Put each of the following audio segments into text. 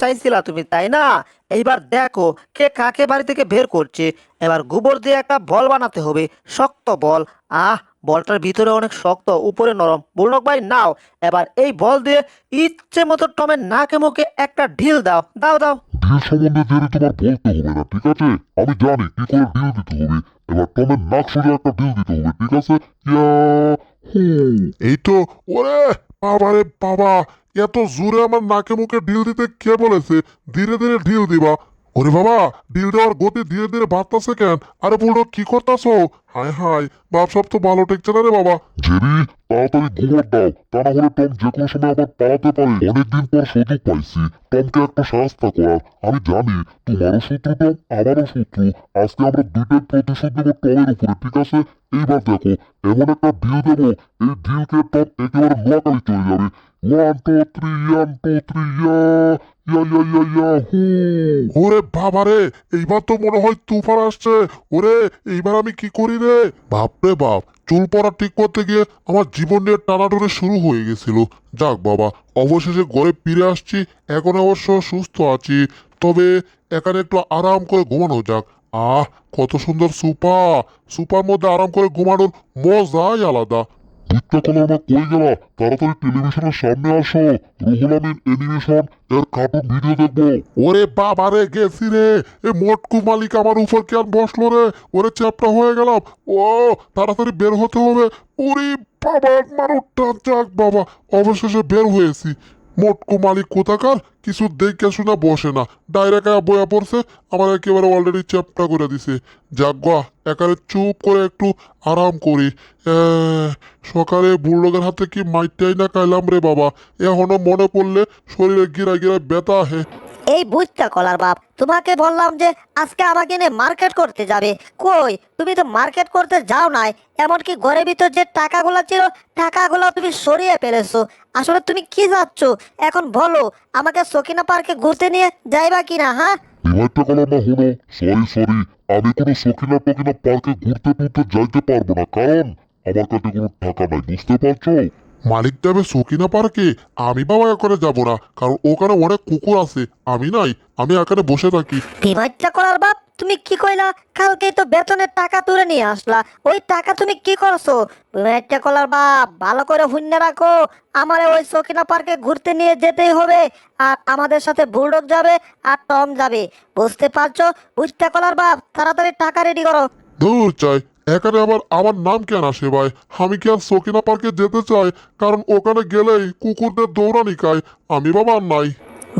চাইছিলা তুমি, তাই না? এইবার দেখো কে কাকে বাড়ি থেকে বের করছে। এবার গোবর দিয়ে একটা বল বানাতে হবে, শক্ত বল। আহ, বলটার ভিতরে অনেক শক্ত, উপরে নরম। বুলনক ভাই, নাও। এবার এই বল দিয়ে ইচ্ছে মতো টমের নাকে মুখে একটা ঢিল দাও দাও দাও। ডিল সম্বন্ধে জেনে তোমার বলতে হবে না, ঠিক আছে? আমি জানি কি করে ডিল দিতে হবে। এবার টমের নাক একটা ডিল দিতে হবে, ঠিক আছে? এই তো, ওরে! বাবা রে বাবা, এত জোরে আমার নাকে মুখে ঢিল দিতে কে বলেছে? ধীরে ধীরে ঢিল দিবা। ওরে বাবা ঢিল দেওয়ার গতি ধীরে ধীরে বাড়তাছে কেন? আরে বুড়ো, কি করতাছো? হায় হায়, বাপ সব তো ভালো টেকছে না রে বাবা। জেরি, তাড়াতাড়ি গোবর দাও। তা না হলে টম যে কোনো সময় আবার পালাতে পারে। অনেকদিন পর সুযোগ পাইছি। টমকে একটা সাহস্তা করার আমি জানি তোমারও শত্রু, টম, আমারও আজকে আমরা দুইটার প্রতিশোধ দেবো টমের উপরে, ঠিক আছে? এইবার দেখো, এমন একটা ডিল দেবো। এই ডিলকে টম একেবারে নোয়াখালী চলে যাবে। One two three one two three ওরে বাবা রে, এইবার তো মনে হয় তুফান আসছে। ওরে, এইবার আমি কি করি রে? বাপরে বাপ, চুল পড়া ঠিক করতে গিয়ে আমার জীবন নিয়ে টানাটুনি শুরু হয়ে গেছিল। যাক বাবা, অবশেষে ঘরে ফিরে আসছি, এখন অবশ্য সুস্থ আছি। তবে এখানে একটু আরাম করে ঘুমানো যাক। আহ, কত সুন্দর সুপা। সুপার মধ্যে আরাম করে ঘুমানোর মজাই আলাদা। বুঝতে কোনো আমার কই গেলা? তাড়াতাড়ি টেলিভিশনের সামনে আসো। রুহুল আমিন অ্যানিমেশন এর কার্টুন ভিডিও দেখব। ওরে বাবা রে, গেছি রে। এ মোটকু মালিক আমার উপর কেন বসল রে? ওরে চ্যাপটা হয়ে গেলাম। ও, তাড়াতাড়ি বের হতে হবে। ওরে বাবা মারুটা যাক বাবা। অবশেষে বের হয়েছি। মোটকু মালিক কোথাকার? কিছু দেখে শোনা বসে না। ডাইরেক্ট বয়া পড়ছে, আমার একেবারে অলরেডি চ্যাপটা করে দিছে। গা, একারে চুপ করে একটু আরাম করি। সকালে বুড়লোকের হাতে কি মাইটাই না খাইলাম রে বাবা? এখনও মনে পড়লে শরীরে গিরা গিরা ব্যথা আহে এই বুঝটা কলার বাপ, তোমাকে বললাম যে আজকে আমাকে নিয়ে মার্কেট করতে যাবে। কই? তুমি তো মার্কেট করতে যাও নাই, এমনকি ঘরের ভিতর যে টাকাগুলো ছিল, টাকাগুলো তুমি সরিয়ে ফেলেছো। আসলে তুমি কি যাচ্ছ এখন বলো, আমাকে সকিনা পার্কে ঘুরতে নিয়ে যাইবা কিনা হ্যাঁ? মা হলো সরি সরি আমি কোনো সখিনা টকিনা পার্কে ঘুরতে টুরতে যাইতে পারব না, কারণ আমার কাছে কোনো টাকা নাই, বুঝতে পারছ? মালিক যাবে সকিনা পার্কে আমি বাবা এখানে যাব না কারণ ওখানে অনেক কুকুর আছে আমি নাই আমি এখানে বসে থাকি। ডিমাইটটা করার বাপ তুমি কি কইলা? কালকেই তো বেতনের টাকা তুলে নিয়ে আসলা ওই টাকা তুমি কি করছ? ডিমাইটটা করার বাপ ভালো করে হুন্যে রাখো আমারে ওই সকিনা পার্কে ঘুরতে নিয়ে যেতেই হবে আর আমাদের সাথে বুলডগ যাবে আর টম যাবে বুঝতে পারছ? বুঝতে কলার বাপ তাড়াতাড়ি টাকা রেডি করো। দূর চাই এখানে আবার আমার নাম কেন আসে ভাই? আমি কি আর সকিনা পার্কে যেতে চাই? কারণ ওখানে গেলেই কুকুরদের দৌড়ানি খায়। আমি বাবা নাই।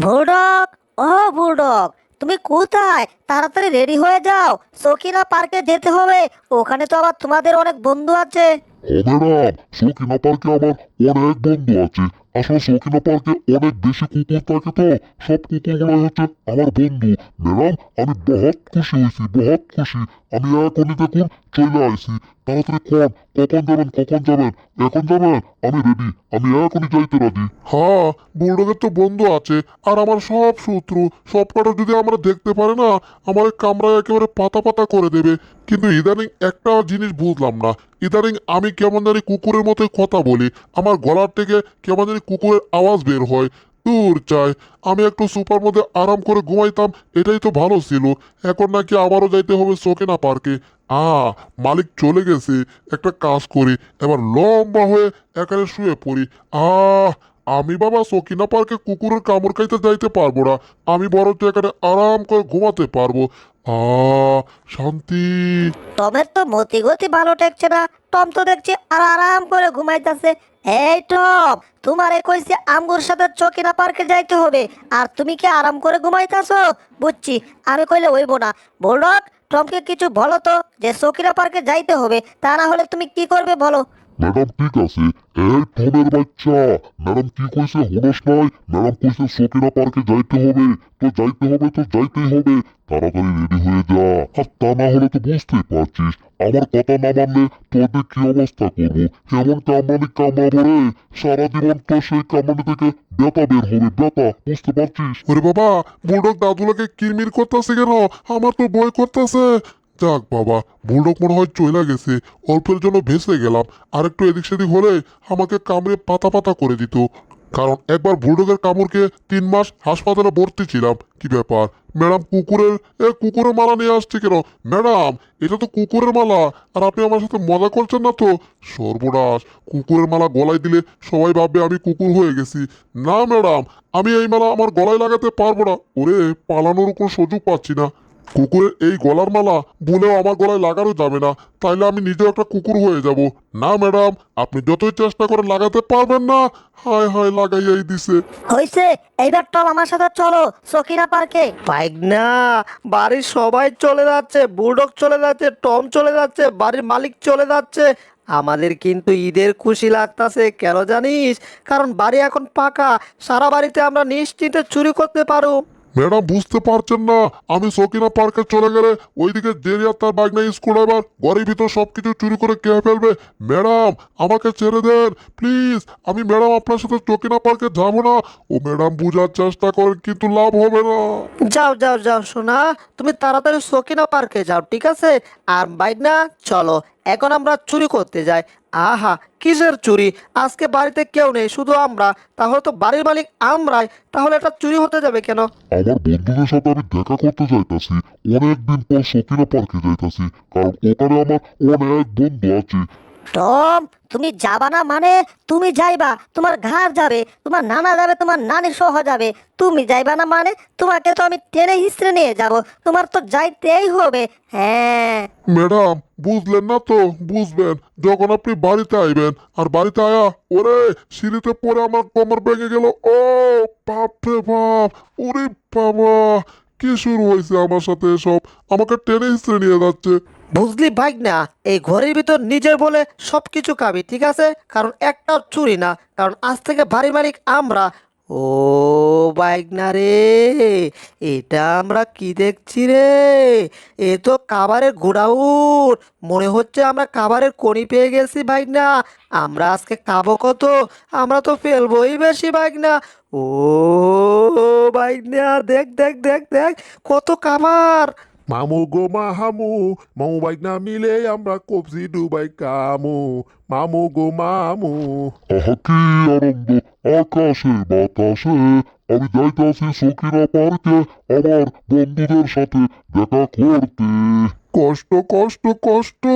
ভোডক, ও বুলডগ তুমি কোথায়? তাড়াতাড়ি রেডি হয়ে যাও। সকিনা পার্কে যেতে হবে। ওখানে তো আবার তোমাদের অনেক বন্ধু আছে। হবে না। সখিনা পার্কে আমার অনেক বন্ধু আছে। আসলে সখিনা পার্কে অনেক বেশি কুকুর থাকে তো। সব কুকুরগুলো হচ্ছে আমার বন্ধু। ম্যাডাম, আমি বহুত খুশি হয়েছি, বহুত খুশি। আমি এখনই দেখুন চলে আসছি তাড়াতাড়ি কোন কখন যাবেন কখন যাবেন, এখন যাবেন? আমি রেডি আমি এখনই যাইতে রাজি। হ্যাঁ বুলডগের তো বন্ধু আছে, আর আমার সব শত্রু, সব কটা যদি আমরা দেখতে পারে না, আমার কামরায় একেবারে পাতা পাতা করে দেবে। কিন্তু ইদানিং একটা জিনিস বুঝলাম না। ইদানিং আমি কেমন জানি কুকুরের মতো কথা বলি, আমার গলার থেকে কেমন জানি কুকুরের আওয়াজ বের হয়। দূর চাই, আমি একটু সুপার মধ্যে আরাম করে ঘুমাইতাম, এটাই তো ভালো ছিল। এখন নাকি আবারও যাইতে হবে সোকেনা পার্কে। আ, মালিক চলে গেছে। একটা কাজ করি। এবার লম্বা হয়ে এখানে শুয়ে পড়ি। আহ, আমি বাবা সকিনা পার্কে কুকুরের কামড় খাইতে যাইতে পারব না। আমি বরঞ্চ এখানে আরাম করে ঘুমাতে পারব। আ, শান্তি। টমের তো মতি গতি ভালো ঠেকছে না। টম তো দেখছি আর আরাম করে ঘুমাইতেছে। এই টম, তোমারে কইছে আমগুর সাথে চকিনা পার্কে যাইতে হবে। আর তুমি কি আরাম করে ঘুমাইতেছো? বুঝছি। আমি কইলে হইব না। বলডক টমকে কিছু বলো তো যে সকিরা পার্কে যাইতে হবে, তা না হলে তুমি কি করবে বলো? ম্যাডাম, ঠিক আছে। এই টমের বাচ্চা, ম্যাডাম কি কইছে হুনস নাই? ম্যাডাম কইছে সকিনা পার্কে যাইতে হবে। তো যাইতে হবে, তো যাইতেই হবে। তাড়াতাড়ি রেডি হয়ে যা। আর তা না হলে তো বুঝতেই পারছিস। আমার কথা না মানলে তোদের কি অবস্থা করব? এমন কামড়ানি কামড়াবো রে? সারা জীবন তো সেই কামড়ানি থেকে ব্যথা বের হবে, ব্যথা। বুঝতে পারছিস? ওরে বাবা বুলডগ দাদুলাকে কিরমির করতেছে কেন? আমার তো ভয় করতেছে। যাক বাবা বুলডগ মনে হয় চলে গেছে। অল্পের জন্য ভেসে গেলাম। আর একটু এদিক সেদিক হলে আমাকে কামড়ে পাতা পাতা করে দিত। কারণ একবার বুলডগের কামড়কে তিন মাস হাসপাতালে ভর্তি ছিলাম। কি ব্যাপার? ম্যাডাম কুকুরের, এ, কুকুরের মালা নিয়ে আসছে কেন? ম্যাডাম, এটা তো কুকুরের মালা। আর আপনি আমার সাথে মজা করছেন না তো? সর্বনাশ, কুকুরের মালা গলায় দিলে সবাই ভাববে আমি কুকুর হয়ে গেছি। না ম্যাডাম, আমি এই মালা আমার গলায় লাগাতে পারব না। ওরে, পালানোর কোনো সুযোগ পাচ্ছি না। কুকুরের এই গলার মালা বলেও আমার গলায় লাগানো যাবে না। তাইলে আমি নিজেও একটা কুকুর হয়ে যাব। না ম্যাডাম আপনি যতই চেষ্টা করে লাগাতে পারবেন না হায় হায় লাগাইয়াই দিছে। হইছে এইবার টম আমার সাথে চলো সকিনা পার্কে। বাইক না বাড়ির সবাই চলে যাচ্ছে বুলডগ চলে যাচ্ছে টম চলে যাচ্ছে বাড়ির মালিক চলে যাচ্ছে। আমাদের কিন্তু ঈদের খুশি লাগতাছে কেন জানিস? কারণ বাড়ি এখন পাকা সারা বাড়িতে আমরা নিশ্চিন্তে চুরি করতে পারো ম্যাডাম, বুঝতে পারছেন না। আমি সকিনা পার্কে চলে গেলে ওইদিকে জেরিয়া তার বাইক নিয়ে স্কুল ড্রাইভার ঘরের ভিতর সব কিছু চুরি করে কে ফেলবে। ম্যাডাম, আমাকে ছেড়ে দেন, প্লিজ। আমি ম্যাডাম আপনার সাথে চকিনা পার্কে যাব না। ও ম্যাডাম বোঝার চেষ্টা করেন, কিন্তু লাভ হবে না। যাও যাও যাও, সোনা। তুমি তাড়াতাড়ি সকিনা পার্কে যাও, ঠিক আছে? আর বাইক না, চলো। এখন আমরা চুরি করতে যাই। আহা, কিসের চুরি? আজকে বাড়িতে কেউ নেই, শুধু আমরা। তাহলে তো বাড়ির মালিক আমরাই। তাহলে এটা চুরি হতে যাবে কেন? আমার বন্ধুদের সাথে আমি দেখা করতে যাইতাছি। অনেকদিন পর সকিনা পার্কে যাইতাছি। কারণ ওখানে আমার অনেক বন্ধু আছে। টম, তুমি যাবা না মানে? তুমি যাইবা, তোমার ঘর যাবে, তোমার নানা যাবে, তোমার নানি সহ যাবে। তুমি যাইবা না মানে? তোমাকে তো আমি টেনে হিসড়ে নিয়ে যাব, তোমার তো যাইতেই হবে। হ্যাঁ। ম্যাডাম, বুঝলেন না তো? বুঝবেন, যখন আপনি বাড়িতে আইবেন, আর বাড়িতে আয়া, ওরে, সিঁড়িতে পরে আমার কোমর ভেঙে গেল। ও, বাপ রে বাপ ওরে বাবা, কি শুরু হয়েছে আমার সাথে এসব? আমাকে টেনে হিসড়ে নিয়ে যাচ্ছে। বুঝলি বাইক না এই ঘরের ভিতর নিজের বলে সব কিছু খাবি, ঠিক আছে? কারণ একটাও চুরি না, কারণ আজ থেকে বাড়ি মালিক আমরা। ও বাইক না রে, এটা আমরা কি দেখছি রে? এ তো কাবারের গোডাউন। মনে হচ্ছে আমরা কাবারের কণি পেয়ে গেছি বাইক না আমরা আজকে খাব কত? আমরা তো ফেলবোই বেশি বাইক না ও বাইক না দেখ দেখ দেখ দেখ, কত কাবার মামু গো মাহামু মামু বাইক না মিলে আমরা কবজি ডুবাই কামু মামু গো মামু আহা কি আনন্দ আকাশে বাতাসে আমি যাইতাছি সকিনা পার্কে আমার বন্ধুদের সাথে দেখা করতে কষ্ট কষ্ট কষ্ট।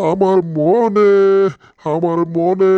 আমার মনে আমার মনে।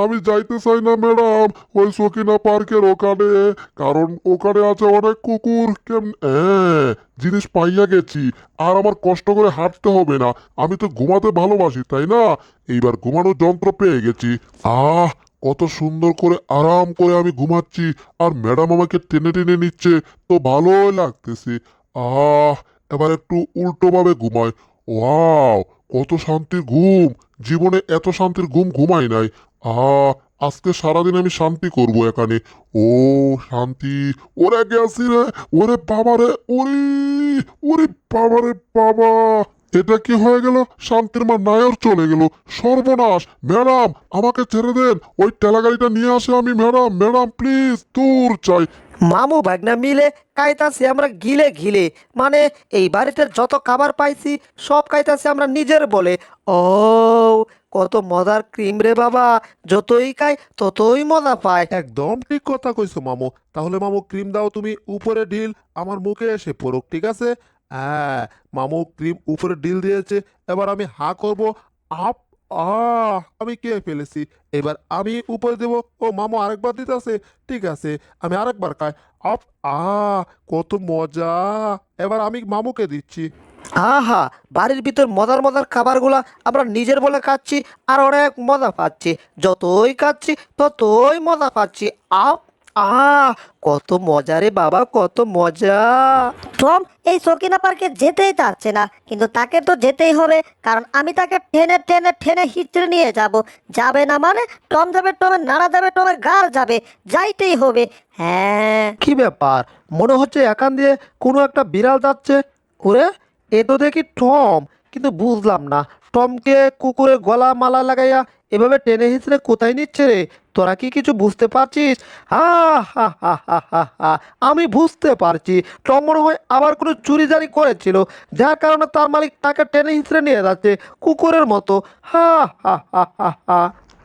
আমি যাইতে চাই না ম্যাডাম ওই সকিনা পার্কের ওখানে। কারণ ওখানে আছে অনেক কুকুর। কেম হ্যাঁ, জিনিস পাইয়া গেছি। আর আমার কষ্ট করে হাঁটতে হবে না। আমি তো ঘুমাতে ভালোবাসি তাই না? এইবার ঘুমানোর যন্ত্র পেয়ে গেছি। আহ কত সুন্দর করে আরাম করে আমি ঘুমাচ্ছি। আর ম্যাডাম আমাকে টেনে টেনে নিচ্ছে। তো ভালোই লাগতেছে। আহ এবার একটু উল্টোভাবে ঘুমায়। ওয়াও, কত শান্তির ঘুম। জীবনে এত শান্তির ঘুম ঘুমাই নাই। আহ, আজকে সারাদিন আমি শান্তি করব এখানে। ও, শান্তি। ওরে গেছি রে, ওরে বাবা রে ওরে ওরে বাবা রে বাবা। এটা কি হয়ে গেল? শান্তির মা নায়র চলে গেল। সর্বনাশ! ম্যাডাম আমাকে ছেড়ে দেন। ওই টেলাগাড়িটা নিয়ে আসে আমি ম্যাডাম। ম্যাডাম প্লিজ দূর চাই মামু ভাগনা মিলে কাইতাছি আমরা গিলে ঘিলে মানে এই বাড়িতে যত খাবার পাইছি সব খাইতাছি আমরা নিজের বলে। ও কত মজার ক্রিম রে বাবা। যতই খাই ততই মজা পায়। একদম ঠিক কথা কইছো মামু। তাহলে মামু ক্রিম দাও তুমি উপরে ঢিল আমার মুখে এসে পড়ুক ঠিক আছে? হ্যাঁ মামু ক্রিম উপরে ঢিল দিয়েছে, এবার আমি হা করব, আপ আ আমি কে ফেলেছি। এবার আমি উপরে দেব, ও মামু আরেকবার দিতেছে, ঠিক আছে, আমি আরেকবার খাই। আপ আ কত মজা। এবার আমি মামুকে দিচ্ছি। আহা, বাড়ির ভিতর মজার মজার খাবারগুলা আমরা নিজের বলে খাচ্ছি, আর অনেক মজা পাচ্ছি। যতই খাচ্ছি, ততই মজা পাচ্ছি। আপ আহ কত মজা রে বাবা কত মজা। টম এই সকিনা পার্কে যেতেই চাচ্ছে না কিন্তু তাকে তো যেতেই হবে কারণ আমি তাকে টেনে টেনে টেনে হিচড়ে নিয়ে যাব। যাবে না মানে টম যাবে টমের নাড়া যাবে টমের গাল যাবে যাইতেই হবে। হ্যাঁ। কি ব্যাপার? মনে হচ্ছে এখান দিয়ে কোনো একটা বিড়াল যাচ্ছে। ওরে এ তো দেখি টম কিন্তু বুঝলাম না। টমকে কুকুরের গলা মালা লাগাইয়া এভাবে টেনে হিঁচড়ে কোথায় নিচ্ছে রে? তোরা কি কিছু বুঝতে পারছিস? হা হা হা হা হা হা, আমি বুঝতে পারছি। টম মনে হয় আবার কোনো চুরি জারি করেছিল, যার কারণে তার মালিক তাকে টেনে হিঁচড়ে নিয়ে যাচ্ছে কুকুরের মতো। হা হা হা হা হা।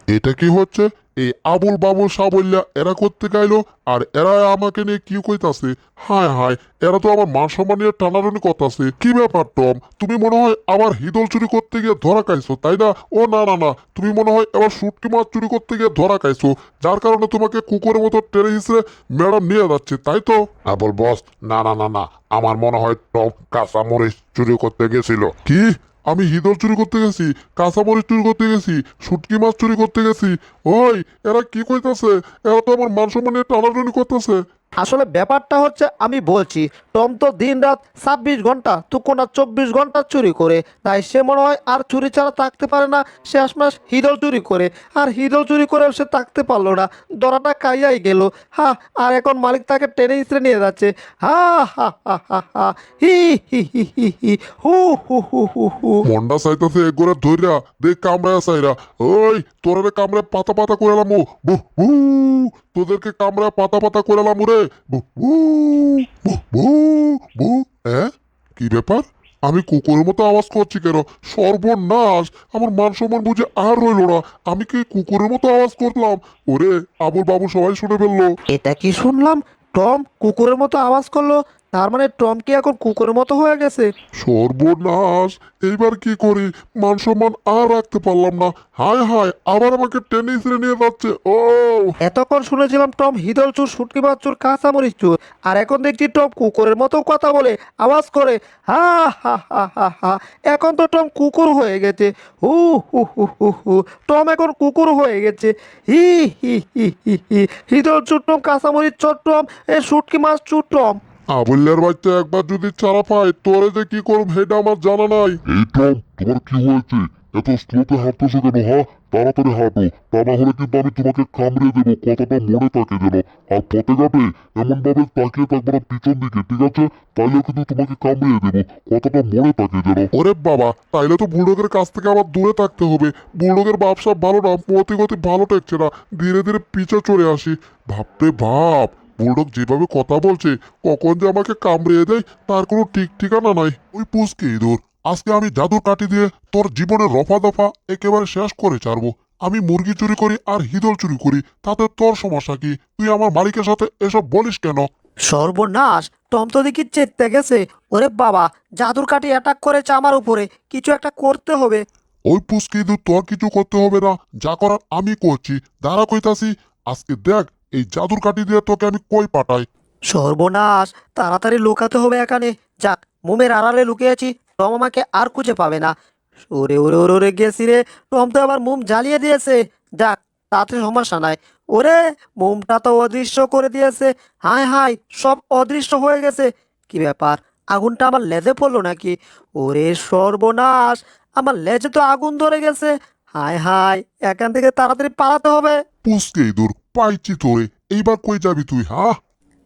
এটা কি হচ্ছে? এই আবুল বাবুল সাবল্যা এরা করতে গাইলো আর এরা আমাকে নিয়ে কি কইতাছে? হায় হায় এরা তো আমার মান সম্মান নিয়ে টানাটানি করতেছে। কি ব্যাপার টম? তুমি মনে হয় আবার হিদল চুরি করতে গিয়ে ধরা খাইছো তাই না? ও না না না তুমি মনে হয় এবার শুটকি মাছ চুরি করতে গিয়ে ধরা খাইছো যার কারণে তোমাকে কুকুরের মতো টেনে হিসেবে ম্যাডাম নিয়ে যাচ্ছে তাই তো? আবুল বস না না না না আমার মনে হয় টম কাঁচা মরিচ চুরি করতে গেছিল। কি? আমি হিদল চুরি করতে গেছি কাঁচামরিচ চুরি করতে গেছি, শুটকি মাছ চুরি করতে গেছি। ওই, এরা কি কইতাছে? এরা তো আমার মান সম্মানের টানাটানি করতেছে। আসলে ব্যাপারটা হচ্ছে আমি বলছি, টম তো দিন রাত ছাব্বিশ ঘণ্টা, তুকোনা চব্বিশ ঘণ্টা চুরি করে, তাই সে মনে হয় আর চুরি ছাড়া থাকতে পারে না সে আসমাস হিদল চুরি করে, আর হিদল চুরি করে সে থাকতে পারল না, দরাটা কাইয়াই গেল, হা, আর এখন মালিক তাকে টেনে ইসরে নিয়ে যাচ্ছে, হা হা হা হা হা, হি হি হি হি হি, হু হু হু হু হু। মন্ডা ধইরা দেখ কামড়ায় চাইরা, ওই তোরা কামড়ে পাতা পাতা করে বু তোদেরকে কামড়ায় পাতা পাতা করে এলাম রে। কি ব্যাপার? আমি কুকুরের মতো আওয়াজ করছি কেন? সর্বনাশ! আমার মান সম্মান বুঝে আর রইল না। আমি কি কুকুরের মতো আওয়াজ করলাম? ওরে, আবুল বাবু সবাই শুনে ফেলল। এটা কি শুনলাম? টম কুকুরের মতো আওয়াজ করল? তার মানে টম কি এখন কুকুরের মতো হয়ে গেছে? সর্বনাশ! এইবার কি করি? মান সম্মান আর রাখতে পারলাম না। হায় হায় আবার আমাকে টেনে ইসরে নিয়ে যাচ্ছে। ও! এতক্ষণ শুনেছিলাম টম হিদল চুর শুটকি মাছ চুর কাঁচামরিচ চুর। আর এখন দেখছি টম কুকুরের মতো কথা বলে আওয়াজ করে হা হা হা হা হা এখন তো টম কুকুর হয়ে গেছে। হু হু হু হু হু টম এখন কুকুর হয়ে গেছে। হি হি হি হি হি হিদল চুর টম কাঁচামরিচ চর টম এ শুটকি মাছ চুর টম। আবুল্যার বাচ্চা একবার যদি চারা পায় তোরে যে কি করব সেটা আমার জানা নাই। এই টম তোমার কি হয়েছে? এত স্লোতে হাঁটতেছো কেন হ্যাঁ তাড়াতাড়ি হাঁটো। তা না হলে কিন্তু আমি তোমাকে কামড়িয়ে দেবো কথাটা মনে থাকে যেন। আর পথে ঘাটে এমন ভাবে তাকিয়ে থাকব না পিছন দিকে ঠিক আছে? তাইলে কিন্তু তোমাকে কামড়িয়ে দেবো কথাটা মনে থাকে যেন। ওরে বাবা তাইলে তো বুড়োগের কাছ থেকে আবার দূরে থাকতে হবে। বুড়োগের ব্যবসা ভালো না মতি গতি ভালো টেকছে না। ধীরে ধীরে পিছে চড়ে আসি। ভাবরে ভাব বুলডগ যেভাবে কথা বলছে কখন যে আমাকে কামড়িয়ে দেয় তার কোনো ঠিক ঠিকানা নাই। ওই পুষকে ইঁদুর আজকে আমি জাদুর কাটি দিয়ে তোর জীবনের রফা দফা একেবারে শেষ করে ছাড়বো। আমি মুরগি চুরি করি আর হিদল চুরি করি তাতে তোর সমস্যা কি? তুই আমার মালিকের সাথে এসব বলিস কেন? সর্বনাশ টম তো দেখি চেতে গেছে। ওরে বাবা জাদুর কাঠি অ্যাটাক করেছে আমার উপরে কিছু একটা করতে হবে। ওই পুষ্কি তোর কিছু করতে হবে না। যা করার আমি করছি। দাঁড়া কইতাছি আজকে দেখ এই জাদুর কাটি দিয়ে তোকে আমি কই পাঠাই? সর্বনাশ তাড়াতাড়ি লুকাতে হবে এখানে। যাক মোমের আড়ালে লুকিয়েছি টম আমাকে আর খুঁজে পাবে না। ওরে ওরে ওরে ওরে গেছি রে। টম তো আবার মোম জ্বালিয়ে দিয়েছে। যাক তাতে সমস্যা নাই। ওরে মোমটা তো অদৃশ্য করে দিয়েছে। হায় হায় সব অদৃশ্য হয়ে গেছে। কি ব্যাপার আগুনটা আমার লেজে পড়ল নাকি? ওরে সর্বনাশ আমার লেজে তো আগুন ধরে গেছে। হায় হায় এখান থেকে তাড়াতাড়ি পালাতে হবে। পুষ্কে ইঁদুর পাইছি তোরে এইবার কই যাবি তুই হ্যাঁ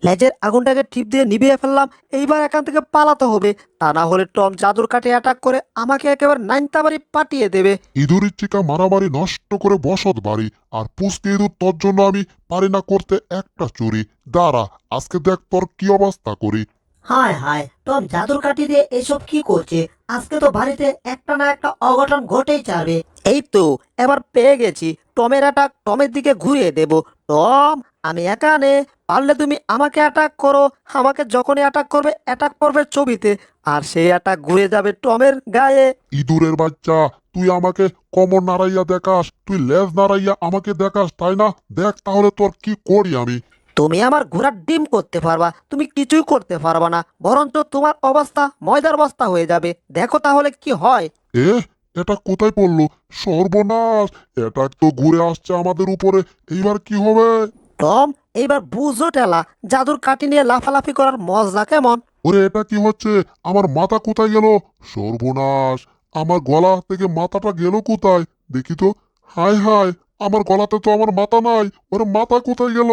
লেজের আগুনটাকে টিপ দিয়ে নিভিয়ে ফেললাম এইবার এখান থেকে পালাতে হবে। তা না হলে টম জাদুর কাঠে অ্যাটাক করে আমাকে একেবারে নাইনতা বাড়ি পাঠিয়ে দেবে। ইঁদুরের চিকা মারামারি নষ্ট করে বসত বাড়ি আর পুষ্কে ইঁদুর তোর জন্য আমি পারি না করতে একটা চুরি। দাঁড়া আজকে দেখ তোর কি অবস্থা করি। হায় হায় টম জাদুর কাঠি দিয়ে এসব কি করছে? আজকে তো বাড়িতে একটা না একটা অঘটন ঘটেই যাবে। এই তো এবার পেয়ে গেছি। টমের অ্যাটাক টমের দিকে ঘুরিয়ে দেব। টম আমি এখানে পারলে তুমি আমাকে অ্যাটাক করো। আমাকে যখনই অ্যাটাক করবে অ্যাটাক করবে ছবিতে। আর সেই অ্যাটাক ঘুরে যাবে টমের গায়ে। ইঁদুরের বাচ্চা তুই আমাকে কমর নাড়াইয়া দেখাস। তুই লেজ নাড়াইয়া আমাকে দেখাস তাই না? দেখ তাহলে তোর কি করি আমি। তুমি আমার ঘোড়ার ডিম করতে পারবা। তুমি কিছুই করতে পারবা না। বরঞ্চ তোমার অবস্থা ময়দার বস্তা হয়ে যাবে। দেখো তাহলে কি হয়। এ এটা কোথায় পড়ল? সর্বনাশ! এটা তো ঘুরে আসছে আমাদের উপরে। এইবার কি হবে? টম এইবার বুঝো টেলা জাদুর কাটি নিয়ে লাফালাফি করার মজা কেমন? ওরে এটা কি হচ্ছে? আমার মাথা কোথায় গেল? সর্বনাশ! আমার গলা থেকে মাথাটা গেল কোথায়? দেখি তো। হায় হায় আমার গলাতে তো আমার মাথা নাই। ওরে মাথা কোথায় গেল?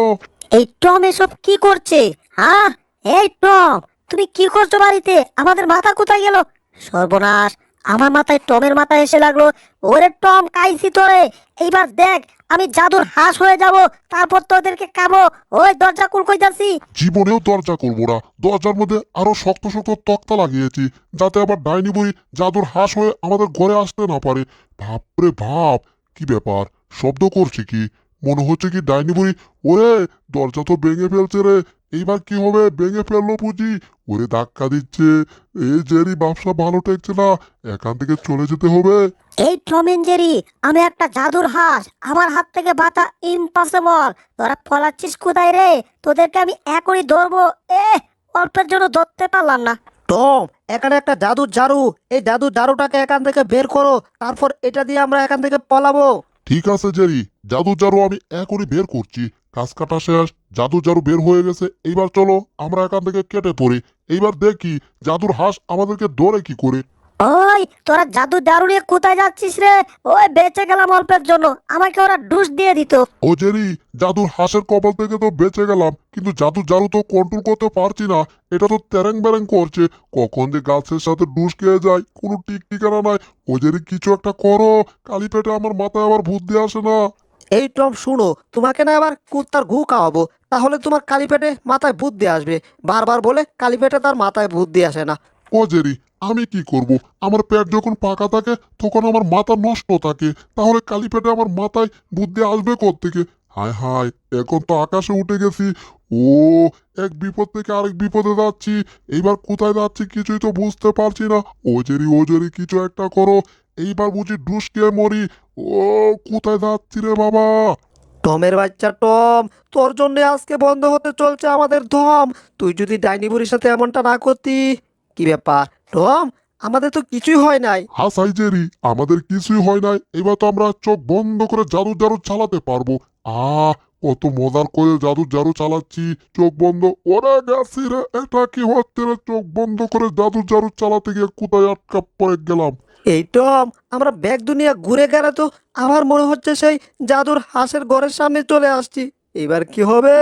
এই টম এসব কি করছে? হ্যাঁ এই টম তুমি কি করছ বাড়িতে? আমাদের মাথা কোথায় গেল? সর্বনাশ! আমার মাথায় টমের মাথা এসে লাগল। ওরে টম, কাইছি তোরে। এইবার দেখ, আমি জাদুর হাঁস হয়ে যাব। তারপর তোদেরকে খাব। ওই, দরজা কুল কইতাছি। জীবনেও দরজা করব না। দরজার মধ্যে আরও শক্ত শক্ত তক্তা লাগিয়েছি, যাতে আবার ডাইনি বই জাদুর হাঁস হয়ে আমাদের ঘরে আসতে না পারে। ভাবরে ভাব কি ব্যাপার? শব্দ করছে কি? মনে হচ্ছে কি ডাইনি বুড়ি, ওরে, দরজা তো ভেঙে ফেলছে রে। এইবার কি হবে? ভেঙে ফেলল বুঝি ওরে ধাক্কা দিচ্ছে। এই জেরি ব্যবসা ভালো ঠেকছে না। এখান থেকে চলে যেতে হবে। এই টম এন্ড জেরি আমি একটা জাদুর হাঁস। আমার হাত থেকে বাঁচা ইম্পসিবল তোরা পলাচ্ছিস কোথায় রে? তোদেরকে আমি এখনই ধরবো। এ অল্পের জন্য ধরতে পারলাম না। টম এখানে একটা জাদুর জারু এই জাদুর জারুটাকে এখান থেকে বের করো। তারপর এটা দিয়ে আমরা এখান থেকে পলাবো। ঠিক আছে জেরি জাদু জারু আমি এখনই বের করছি। কাজ কাটা শেষ জাদু জারু বের হয়ে গেছে এইবার চলো আমরা এখান থেকে কেটে পড়ি। এইবার দেখি জাদুর হাঁস আমাদেরকে ধরে কি করে। ওই তোরা জাদু দারু নিয়ে কোথায় যাচ্ছিস রে? ওই বেঁচে গেলাম অল্পের জন্য আমাকে ওরা ডুস দিয়ে দিত। ও জেরি জাদুর হাঁসের কপাল থেকে তো বেঁচে গেলাম কিন্তু জাদু জারু তো কন্ট্রোল করতে পারছি না এটা তো তেরেং বেরেং করছে কখন যে গাছের সাথে ডুস খেয়ে যায় কোনো টিক ঠিকানা নাই। ও জেরি কিছু একটা করো কালি পেটে আমার মাথায় আবার বুদ্ধি আসে না। এই টম, শুনো, তোমাকে না আবার কুত্তার ঘু খাওয়াবো। তাহলে তোমার কালি পেটে মাথায় বুদ্ধি আসবে। বারবার বলে কালি পেটে তার মাথায় বুদ্ধি আসে না। ও জেরি, আমি কি করব? আমার পেট যখন পাকা থাকে, তখন আমার মাথা নষ্ট থাকে। তাহলে কালি পেটে আমার মাথায় বুদ্ধি আসবে থেকে হায় হায়, এখন তো আকাশে উঠে গেছি। ও, এক বিপদ থেকে আরেক বিপদে যাচ্ছি। এবার কোথায় যাচ্ছি কিছুই তো বুঝতে পারছি না। ও জেরি ও জেরি, কিছু একটা করো। এইবার বুঝি ঢুসকে মরি। ও কোথায় যাচ্ছি রে বাবা? টমের বাচ্চা টম তোর জন্য আজকে বন্ধ হতে চলছে আমাদের ধম তুই যদি ডাইনি বুড়ির সাথে এমনটা না করতি কি ব্যাপার? টম আমাদের তো কিছুই হয় নাই। হাসাই জেরি আমাদের কিছুই হয় নাই। এবার তো আমরা চোখ বন্ধ করে জাদু জাদু চালাতে পারব। আ কত মজার করে জাদু জাদু চালাচ্ছি চোখ বন্ধ। ওরে গেছি রে এটা কি হচ্ছে রে? চোখ বন্ধ করে জাদু জাদু চালাতে গিয়ে কোথায় আটকা পড়ে গেলাম? এই টম আমরা ব্যাগ দুনিয়া ঘুরে গেলে তো আমার মনে হচ্ছে সেই জাদুর হাঁসের ঘরের সামনে চলে আসছি। এবার কি হবে?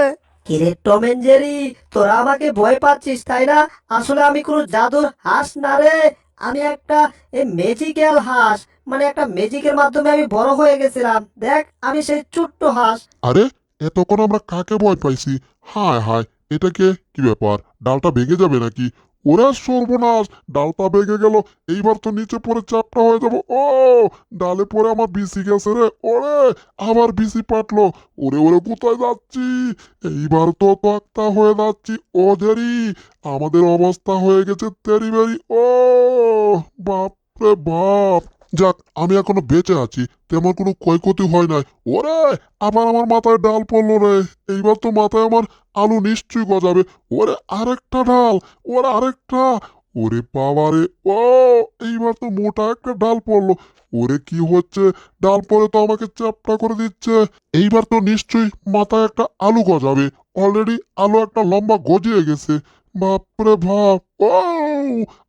কিরে টম এন্ড জেরি তোরা আমাকে ভয় পাচ্ছিস তাই না? আসলে আমি কোনো জাদুর হাঁস না রে। আমি একটা এই ম্যাজিক্যাল হাঁস মানে একটা ম্যাজিকের মাধ্যমে আমি বড় হয়ে গেছিলাম। দেখ আমি সেই ছোট্ট হাঁস। আরে এতক্ষণ আমরা কাকে ভয় পাইছি? হায় হায় এটাকে কি ব্যাপার? ডালটা ভেঙে যাবে নাকি? ওরা সর্বনাশ ডালটা ভেঙে গেল। এইবার তো নিচে পড়ে চাপটা হয়ে যাব। ও, ডালে পরে আমার বিসি গেছে রে। ওরে, আবার বিসি পাটলো। ওরে ওরে, কোথায় যাচ্ছি? এইবার তো তক্তা হয়ে যাচ্ছি, ও দেরি। আমাদের অবস্থা হয়ে গেছে তেরি বেরি। ও বাপ রে বাপ। যাক, আমি এখনও বেঁচে আছি। তেমন কোনো ক্ষয়ক্ষতি হয় নাই। ওরে, আবার আমার মাথায় ডাল পড়ল রে। এইবার তো মাথায় আমার আলু নিশ্চয়ই গজাবে। ওরে আরেকটা ডাল, ওরে আরেকটা। ওরে বাবারে, ও, এইবার তো মোটা একটা ডাল পড়ল। ওরে কি হচ্ছে? ডাল পরে তো আমাকে চাপটা করে দিচ্ছে। এইবার তো নিশ্চয়ই মাথায় একটা আলু গজাবে। অলরেডি আলু একটা লম্বা গজিয়ে গেছে। বাপরে বাপ, ও,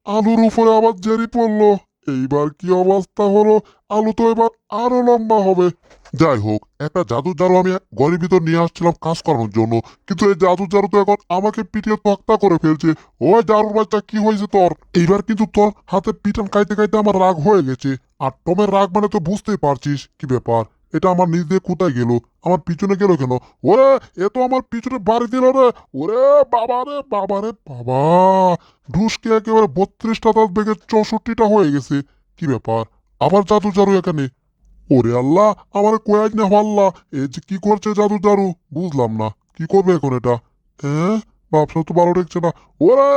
আলুর উপরে আবার জেরি পড়ল। এইবার কি অবস্থা হলো? আলু তো এবার আরও লম্বা হবে। যাই হোক একটা জাদু জারু আমি ঘরের ভিতর নিয়ে আসছিলাম কাজ করানোর জন্য। কিন্তু এই জাদু জারু তো এখন আমাকে পিটিয়ে তক্তা করে ফেলছে। ওই জারুর বাচ্চা কি হয়েছে তোর? এইবার কিন্তু তোর হাতে পিটান খাইতে খাইতে আমার রাগ হয়ে গেছে। আর টমের রাগ মানে তো বুঝতেই পারছিস। কি ব্যাপার? এটা আমার নিজ দিয়ে কোথায় গেল? আমার পিছনে গেল কেন? ওরে, এ তো আমার পিছনে বাড়ি দিল রে। ওরে, বাবা রে বাবা রে, বাবা। ঢুসকে একেবারে বত্রিশটা দাঁত বেগে চৌষট্টিটা হয়ে গেছে। কি ব্যাপার? আবার জাদু জারু এখানে? ওরে আল্লাহ, আমার কয়েক না আল্লাহ এ যে কি করছে জাদু জারু বুঝলাম না। কি করবে এখন এটা? হ্যাঁ? ব্যবসা তো ভালো দেখছে না। ওরে,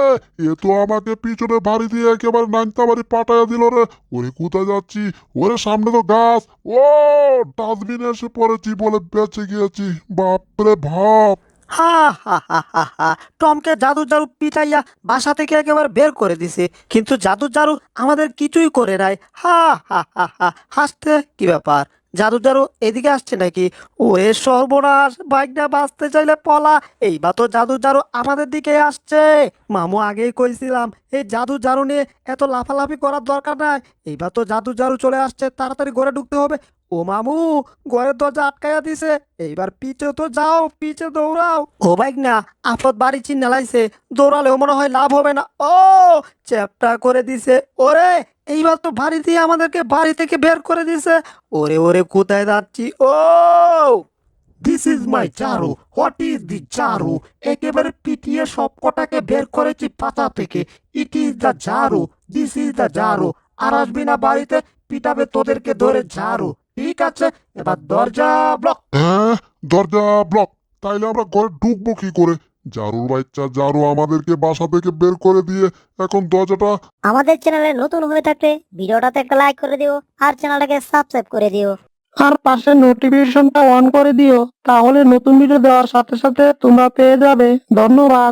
এ তো আমাকে পিছনে ভারী দিয়ে একেবারে নাইনতা বাড়ি পাঠাইয়া দিল রে। ওরে, কোথায় যাচ্ছি? ওরে, সামনে তো গাছ। ও, ডাস্টবিন এসে পড়েছি বলে বেঁচে গিয়েছি। বাপরে ভাব হা হা হা হা হা। টমকে জাদু জারু পিটাইয়া বাসা থেকে একেবারে বের করে দিছে। কিন্তু জাদু জারু আমাদের কিছুই করে নাই। হা হা হা হা। হাসতে কি ব্যাপার? জাদু জারু এদিকে আসছে নাকি? ওরে সর্বনাশ, বাইকটা বাঁচতে চাইলে পলা। এইবার তো জাদু জারু আমাদের দিকে আসছে। মামু আগেই কইছিলাম, এই জাদু জারু নিয়ে এত লাফালাফি করার দরকার নাই। এইবার তো জাদু জারু চলে আসছে, তাড়াতাড়ি ঘরে ঢুকতে হবে। ও মামু ঘরের দরজা আটকাইয়া দিছে। এইবার পিছে তো যাও, পিছে দৌড়াও। ও বাইক না আপদ বাড়ি চিন্নালাইছে দৌড়ালেও মনে হয় লাভ হবে না। ও, চ্যাপটা করে দিছে। ওরে, এইবার তো বাড়ি দিয়ে আমাদেরকে বাড়ি থেকে বের করে দিছে। ওরে ওরে, কোথায় যাচ্ছি? ও this is my Charu what is the Charu একেবারে পিটিয়ে সব কটাকে বের করেছি পাতা থেকে। It is the jharu this is the jharu আর আসবি না বাড়িতে, পিটাবে তোদেরকে ধরে ঝাড়ু ঠিক আছে এবার দরজা ব্লক হ্যাঁ দরজা ব্লক তাইলে আমরা ঘরে ঢুকবো কি করে? জারুর বাচ্চা জারু আমাদেরকে বাসা থেকে বের করে দিয়ে এখন দরজাটা আমাদের চ্যানেলে নতুন হয়ে থাকলে ভিডিওটাতে একটা লাইক করে দিও আর চ্যানেলটাকে সাবস্ক্রাইব করে দিও। আর পাশে নোটিফিকেশনটা অন করে দিও তাহলে নতুন ভিডিও দেওয়ার সাথে সাথে তোমরা পেয়ে যাবে। ধন্যবাদ।